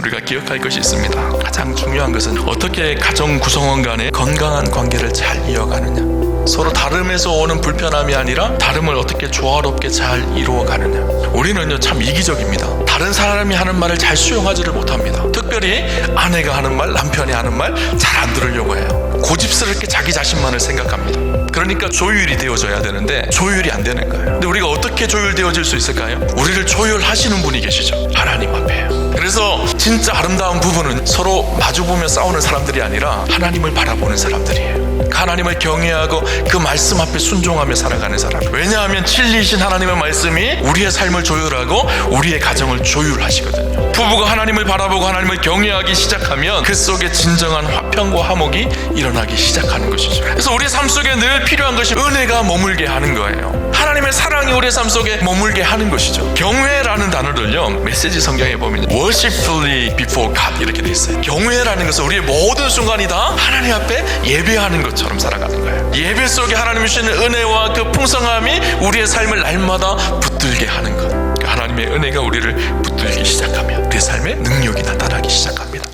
우리가 기억할 것이 있습니다. 가장 중요한 것은 어떻게 가정 구성원 간의 건강한 관계를 잘 이어가느냐. 서로 다름에서 오는 불편함이 아니라 다름을 어떻게 조화롭게 잘 이루어가느냐. 우리는요 참 이기적입니다. 다른 사람이 하는 말을 잘 수용하지를 못합니다. 특별히 아내가 하는 말, 남편이 하는 말 잘 안 들으려고 해요. 고집스럽게 자기 자신만을 생각합니다. 그러니까 조율이 되어져야 되는데 조율이 안 되는 거예요. 근데 우리가 어떻게 조율되어질 수 있을까요? 우리를 조율하시는 분이 계시죠. 하나님. 그래서 진짜 아름다운 부부는 서로 마주보며 싸우는 사람들이 아니라 하나님을 바라보는 사람들이에요. 하나님을 경외하고 그 말씀 앞에 순종하며 살아가는 사람. 왜냐하면 진리이신 하나님의 말씀이 우리의 삶을 조율하고 우리의 가정을 조율하시거든요. 부부가 하나님을 바라보고 하나님을 경외하기 시작하면 그 속에 진정한 화평과 화목이 일어나기 시작하는 것이죠. 그래서 우리의 삶 속에 늘 필요한 것이 은혜가 머물게 하는 거예요. 하나님의 사랑이 우리의 삶 속에 머물게 하는 것이죠. 경외라는 단어를요 메시지 성경에 보면 worshipfully before God 이렇게 돼 있어요. 경외라는 것은 우리의 모든 순간이 다 하나님 앞에 예배하는 것처럼 살아가는 거예요. 예배 속에 하나님 주시는 은혜와 그 풍성함이 우리의 삶을 날마다 붙들게 하는 것. 하나님의 은혜가 우리를 붙들기 시작하면 우리의 삶에 능력이 나타나기 시작합니다.